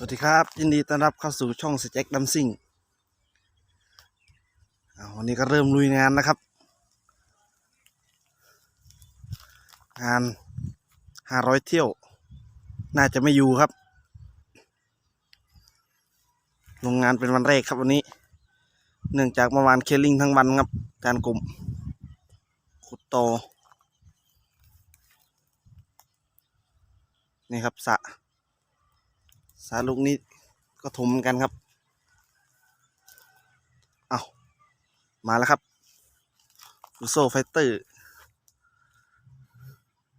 สวัสดีครับ ยินดีต้อนรับเข้าสู่ช่องสแจ็คดัมซิงวันนี้ก็เริ่มลุยงานนะครับ งานห้าร้อยเที่ยว น่าจะไม่อยู่ครับ ลงงานเป็นวันแรกครับวันนี้ เนื่องจากเมื่อวานเคลลิ่งทั้งวันครับการกลุ่มขุดโตอนี่ครับสะ สาลูกนี้ก็ถมเหมือนกันครับ เอามาแล้วครับฟูโซไฟเตอร์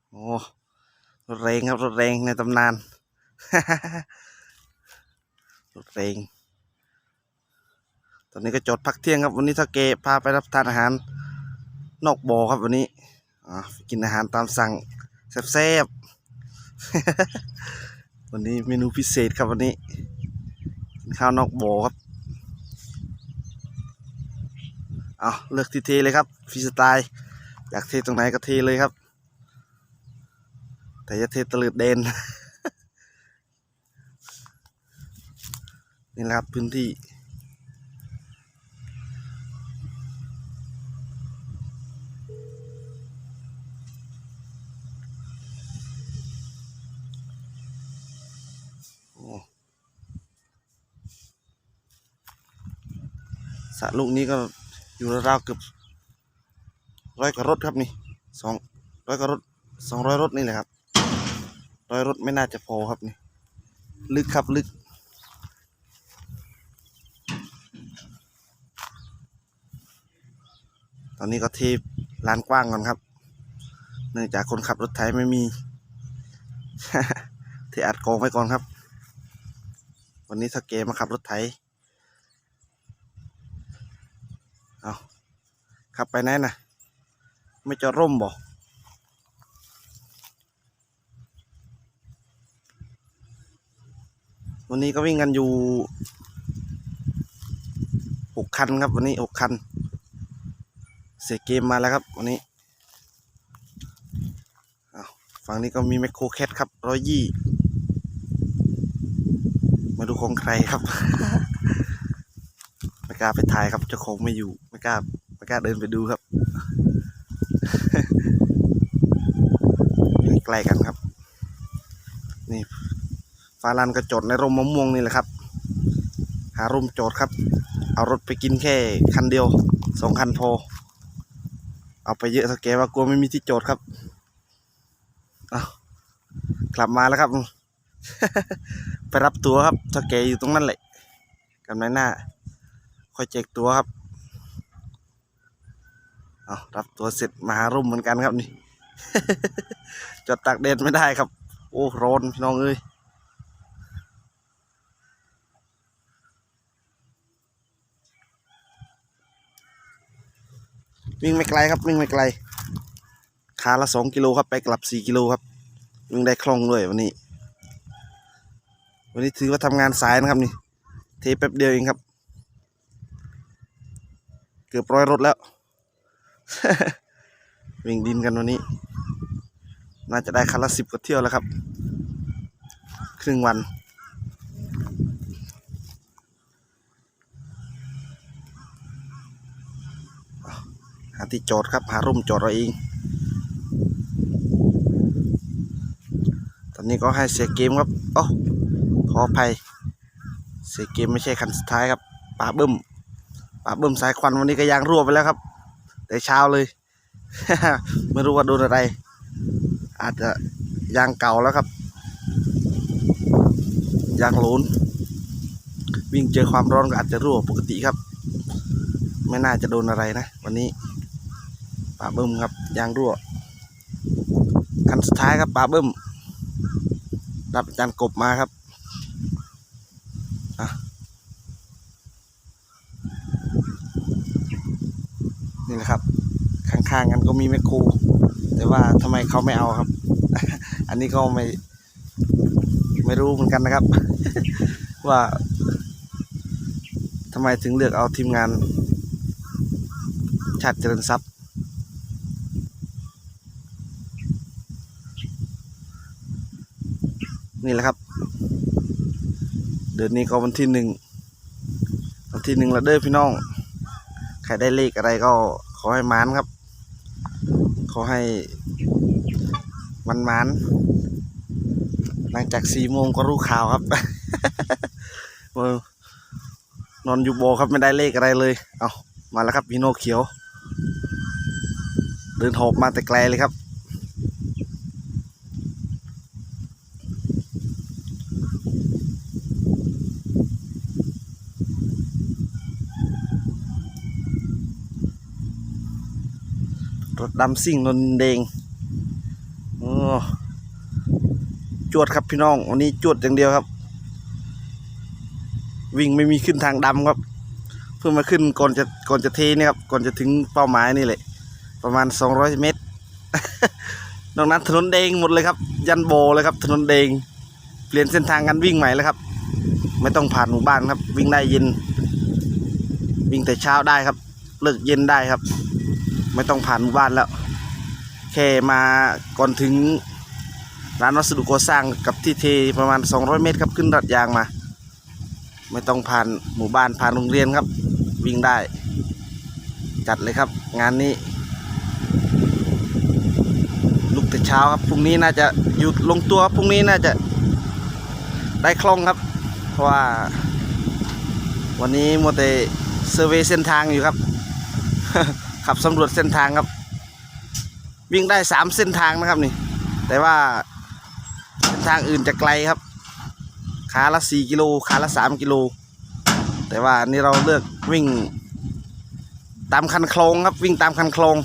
โอ้รถแรงครับรถแรงในตำนานรถแรงตอนนี้ก็จอดพักเที่ยงครับ วันนี้ถ้าเกพาไปรับทานอาหาร นอกบ่อครับวันนี้กินอาหารตามสั่งแซ่บๆ วันนี้เมนูพิเศษครับวันนี้กินข้าวนอกบ่อครับเอาเลือกที่เทเลยครับฟรีสไตล์อยากเทตรงไหนก็เทเลยครับ แต่จะเทตะลืดเดนนี่แหละครับพื้นที่ สระลูกนี้ก็อยู่ราวเกือบร้อยกว่ารถครับนี่สองร้อยกว่ารถสองร้อยรถนี่แหละครับร้อยรถไม่น่าจะพอครับนี่ ลึกครับลึก ตอนนี้ก็เทลานกว้างก่อนครับ เนื่องจากคนขับรถไถไม่มีเทอัดกองไว้ก่อนครับ วันนี้ถ้าเกมาขับรถไถ เอาขับไปไหนนะไม่จอดร่มบ่วันนี้ก็วิ่งกันอยู่หกคันครับวันนี้หกคัน เสียเกมมาแล้วครับวันนี้เอาฝั่งนี้ก็มีแมคโครแคทครับร้อยยี่มาดูของใครครับ ไม่กล้าไปถ่ายครับเจ้าของไม่อยู่ ไม่กล้าไม่กล้าเดินไปดูครับใกล้กันครับ นี่ฟาลันก็จดในร่มมะม่วงนี่แหละครับ หาร่มจอดครับ เอารถไปกินแค่คันเดียวสองคันพอเอาไปเยอะเท่าแกว่ากลัวไม่มีที่จอดครับเอากลับมาแล้วครับ ไปรับตัวครับถ้าแกอยู่ตรงนั้นแหละกันไว้หน้า ค่อยแจกตัวครับ เอารับตัวเสร็จมาหาร่มเหมือนกันครับนี่ จอดตากแดดไม่ได้ครับ โอ้ร้อนพี่น้องเอ้ยวิ่งไม่ไกลครับวิ่งไม่ไกลขาละสองกิโลครับไปกลับสี่กิโลครับวิ่งได้คล่องด้วยวันนี้ วันนี้ถือว่าทำงานสายนะครับนี่เทแป๊บเดียวเองครับ เกือบร้อยรถแล้ว วิ่งดินกันวันนี้ น่าจะได้คันละสิบกว่าเที่ยวแล้วครับ ครึ่งวัน หาที่จอดครับ หาร่มจอดเราเอง ตอนนี้ก็ให้เสียเกมครับโอ้ขออภัย เสียเกมไม่ใช่คันสุดท้ายครับป่าเบิ้มป่าเบิ้มสายควันวันนี้ก็ยางรั่วไปแล้วครับ แต่เช้าเลย ไม่รู้ว่าโดนอะไร อาจจะยางเก่าแล้วครับ ยางหลนวิ่งเจอความร้อนก็อาจจะรั่วปกติครับ ไม่น่าจะโดนอะไรนะ วันนี้ป่าเบิ้มครับ ยางรั่วคันสุดท้ายครับป่าเบิ้มรับอาจารย์กบมาครับ อะ นี่แหละครับ ข้างๆกันก็มีแมคโครแต่ว่าทำไมเขาไม่เอาครับ อันนี้ก็ไม่ไม่รู้เหมือนกันนะครับ ว่าทำไมถึงเลือกเอาทีมงาน ชาติเจริญทรัพย์นี่แหละครับ เดือนนี้ก็วันที่หนึ่งวันที่หนึ่งละเด้อพี่น้อง ครได้เลขอะไรก็ขอให้มานครับ ขอให้มันมาน หลังจากสี่โมงก็รู้ข่าวครับ นอนอยู่โบครับไม่ได้เลขอะไรเลย เอามาแล้วครับพีโนเขียว เดินหอบมาแต่ไกลเลยครับ รถดำซิ่งนนเดงโอ้จวดครับพี่น้อง วันนี้จวดอย่างเดียวครับ วิ่งไม่มีขึ้นทางดำครับ เพิ่งมาขึ้นก่อนจะก่อนจะเทนี่ครับ ก่อนจะถึงเป้าหมายนี่แหละ ประมาณ 200 เมตร นอกนั้นถนนแดงหมดเลยครับ ยันโบเลยครับ ถนนแดง เปลี่ยนเส้นทางกันวิ่งใหม่แล้วครับ ไม่ต้องผ่านหมู่บ้านครับ วิ่งได้เย็น วิ่งแต่เช้าได้ครับ เลิกเย็นได้ครับ ไม่ต้องผ่านหมู่บ้านแล้ว แค่มาก่อนถึงร้านวัสดุก่อสร้างกับที่เทประมาณ 200 เมตรครับขึ้นรัดยางมา ไม่ต้องผ่านหมู่บ้านผ่านโรงเรียนครับ วิ่งได้ จัดเลยครับ งานนี้ ลุกแต่เช้าครับพรุ่งนี้น่าจะหยุดลงตัวครับพรุ่งนี้น่าจะได้คล่องครับ เพราะว่า วันนี้มัวแต่เซอร์เวยเส้นทางอยู่ครับ ขับสำรวจเส้นทางครับ วิ่งได้สามเส้นทางนะครับนี่ แต่ว่าเส้นทางอื่นจะไกลครับขาละสี่กิโลขาละสามกิโล แต่ว่านี่เราเลือกวิ่ง ตามคันคลองครับ วิ่งตามคันคลอง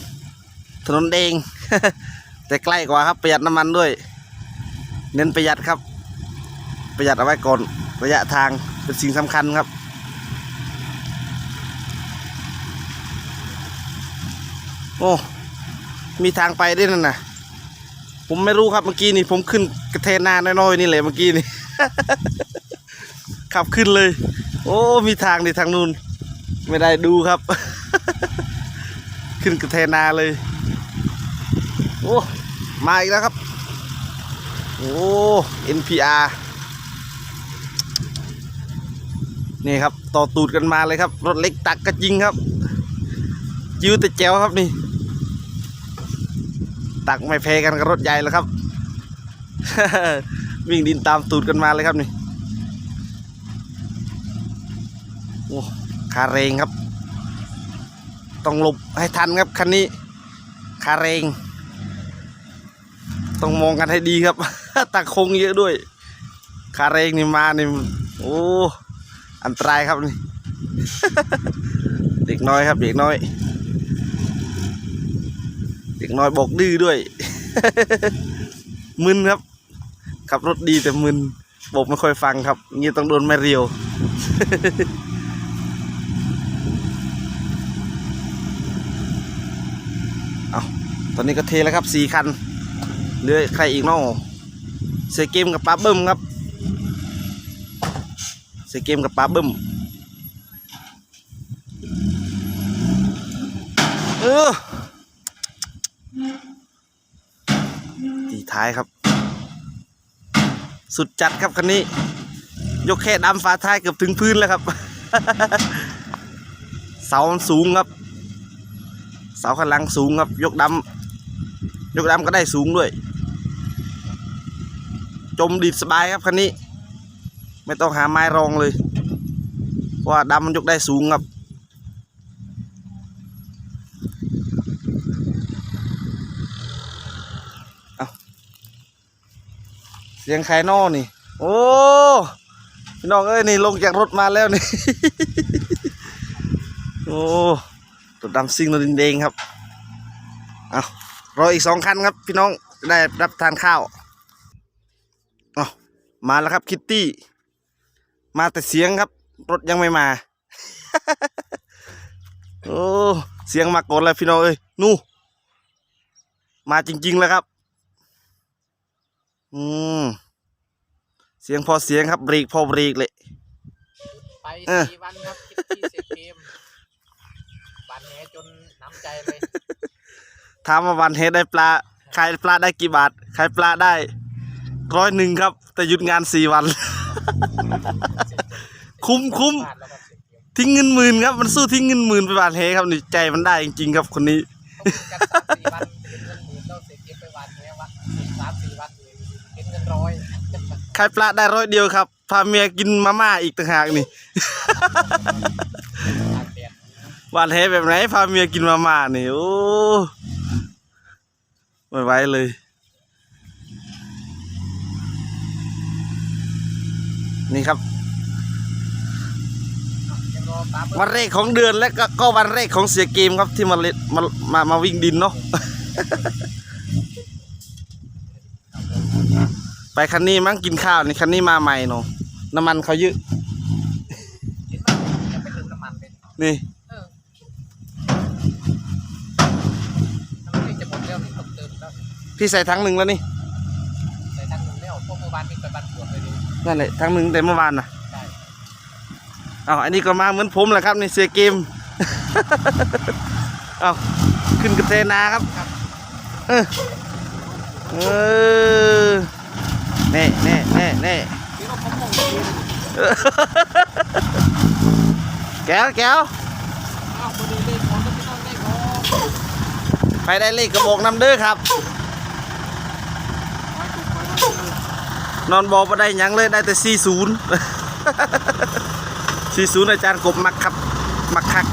ถนนเอง แต่ใกล้กว่าครับประหยัดน้ำมันด้วย เน้นประหยัดครับ ประหยัดเอาไว้ก่อนระยะทางเป็นสิ่งสำคัญครับ อ้มีทางไปด้วยนั่นนะผมไม่รู้ครับเมื่อกี้นี่ผมขึ้นกระเทนาน้อยๆนี่เลยเมื่อกี้นี่ ขับขึ้นเลย โอ้ มีทางดิทางนู้นไม่ได้ดูครับ ขึ้นกระเทนาเลย โอ้มาอีกแล้วครับ โอ้ NPR นี่ครับ ต่อตูดกันมาเลยครับ รถเล็กตักก็จริงครับ จิ้วแต่แจวครับนี่ ตักไม่แพ้กันกับรถใหญ่แล้วครับ วิ่งดินตามตูดกันมาเลยครับนี่โอ้คาเรงครับ ต้องหลบให้ทันครับคันนี้ คาเรงต้องมองกันให้ดีครับ ตักคงเยอะด้วย คาเรงนี่มานี่โอ้อันตรายครับนี่ เด็กน้อยครับเด็กน้อย น้อยบอกดื้อด้วย มึนครับ ขับรถดีแต่มึนบอกไม่ค่อยฟังครับงี้ต้องโดนแม่เรียว เอาตอนนี้ก็เทแล้วครับสี่คันเหลือใครอีกน้องเซเกมกับปาบิ้มครับเซเกมกับปาบิ้มเออ ตีท้ายครับ สุดจัดครับคันนี้ ยกแค่ดำฝาท้ายเกือบถึงพื้นแล้วครับ เสาสูงครับ เสาข้างหลังสูงครับ ยกดำยกดำก็ได้สูงด้วย จมดีดสบายครับคันนี้ ไม่ต้องหาไม้รองเลยเพราะว่าดำมันยกได้สูงครับ เอา เสียงใครนอนี่ โอ้พี่น้องเอ้ยนี่ลงจากรถมาแล้วนี่ โอ้รถดำซิ่งรถดินเดงครับ เอารออีกสองคันครับ พี่น้องจะได้รับทานข้าวเอามาแล้วครับคิตตี้ มาแต่เสียงครับ รถยังไม่มา โอ้ เสียงมาก่อนแล้วพี่น้องเอ้ย นู่ มาจริง ๆ แล้วครับ อืม เสียงพอเสียงครับเบรกพอเบรกเลย ไปเออ สี่วันครับคิดที่สิบเกมวันแหจนน้ำใจเลยถามว่าวันเฮดได้ปลาขายปลาได้กี่บาทขายปลาได้ร้อยหนึ่งครับ แต่หยุดงานสี่วันเสียใจคุ้มคุ้ม พลาดแล้วก็เสียเกมทิ้งเงินหมื่นครับ มันสู้ทิ้งเงินหมื่นไปบาทเฮครับนี่ใจมันได้จริงๆครับคนนี้ ต้องกันสามสี่วันเป็นเงินหมื่นต้องเสียเกมไปวันนี้วันสามสี่วันเลยเป็นเงินร้อย ขายปลาได้ร้อยเดียวครับ พาเมียกินมาม่าอีกต่างหากนี่ตากแดดบาทเฮแบบไหนพาเมียกินมาม่านี่โอ้ไม่ไหวเลยนี่ครับยังรอตามวันแรกของเดือนและก็ก็วันแรกของเสียเกมครับที่มาเล่นมามามาวิ่งดินเนาะ ไปคันนี้มั้งกินข้าวนี่คันนี้มาใหม่เนาะน้ำมันเขาเยอะเห็นไหมยังไม่ถึงน้ำมันเลยนี่เออน้ำมันจะหมดแล้วนี่ต้องเติมแล้วพี่ใส่ทั้งหนึ่งแล้วนี่ใส่ทั้งหนึ่งแล้วพวกเมื่อวานนี่ไปบ้านปวดเลยดินั่นแหละทั้งหนึ่งแต่เมื่อวานนะได้เอาอันนี้ก็มาเหมือนผมแหละครับนี่เสียเกมเอาขึ้นกระเทนาครับ เออเออ แน่แน่แน่แน่แก้วแก้วไปได้เลขกระบอกน้ำเด้อครับ นอนบอกมาได้ยังเลยได้แต่สี่ศูนย์สี่ศูนย์อาจารย์กบมักครับมักคัก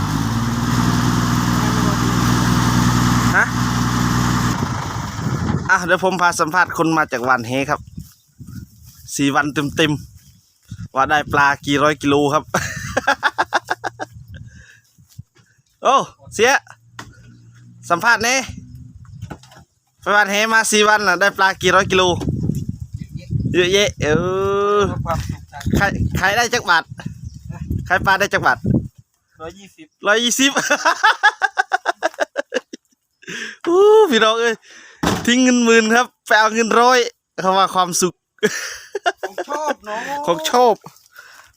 ฮะอะเดี๋ยวผมพาสัมภาษณ์คนมาจากวันเฮครับ สี่วันเต็มๆ ว่าได้ปลากี่ร้อยกิโลครับ โอ้เสีย สัมภาษณ์เน่ไปวันเฮมาสี่วันน่ะได้ปลากี่ร้อยกิโลเยอะแยะเออความสุขใจขายขายได้จักบาทขายปลาได้จักบาทร้อยยี่สิบร้อยยี่สิบอู้พี่น้องเอ้ยทิ้งเงินหมื่นครับไปเอาเงินร้อยเขาว่าความสุข ผมชอบเนาะของโชค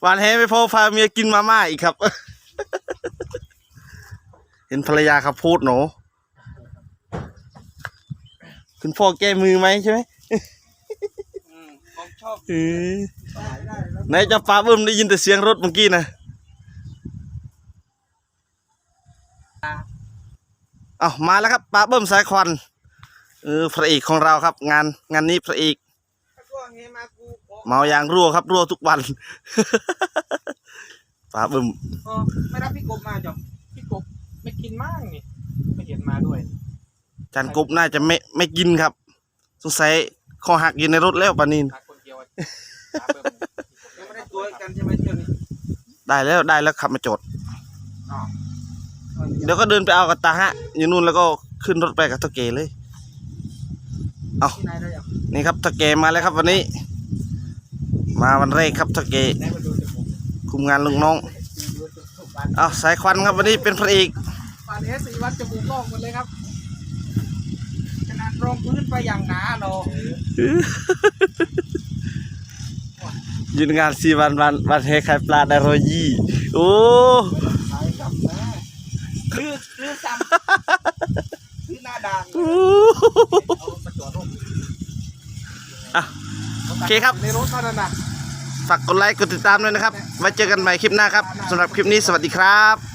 วันแฮไม่พอพาเมียกินมาม่าอีกครับ เห็นภรรยาเขาพูดหนูคุณพ่อแก้มือไหมใช่ไหมผมชอบเออไหนเจะปลาเบิ่มได้ยินแต่เสียงรถเมื่อกี้นะเอามาแล้วครับปลาเบิ่มสายควันเออพระเอกของเราครับ งานงานนี้พระเอกก็ เฮมากูเมายางรั่วครับ รั่วทุกวันปลาเบิ่มเออไม่รับพี่กบมาจ้ะพี่กบไม่กินมากนี่ไม่เห็นมาด้วยจานกบน่าจะไม่ไม่กินครับ สงสัยคอหักอยู่ในรถแล้วปานินมาคนเดียวยังไม่ได้ตัวกันใช่ไหมเที่ยวนี้ได้แล้วได้แล้วขับมาจอดอ๋อเดี๋ยวก็เดินไปเอากับตาฮะอยู่นู่นแล้วก็ขึ้นรถไปกับเท่าเกเลยที่ไห นได้ยังนี่ครับเท่าเกมาแล้วครับวันนี้ มาวันแรกครับเท่าเกได้มาดูจมูกคุมงานลุงน้องดูจมูกวันเอาสายควันครับวันนี้เป็นพระเอกวันนี้สี่วันจมูกโล่งหมดเลยครับขนาดรองพื้นไปอย่างหนาเนาะยืนงานสี่วันวันวันเฮขายปลาได้ร้อยยี่โอ้ขายกับแม่คือคือซ้ำคือหน้าด่าง โอ้ เอามาจอดร่ม อะ โอเคครับ ในรถเท่านั้นนะฝากกดไลค์กดติดตามด้วยนะครับ ไว้เจอกันใหม่คลิปหน้าครับสำหรับคลิปนี้สวัสดีครับ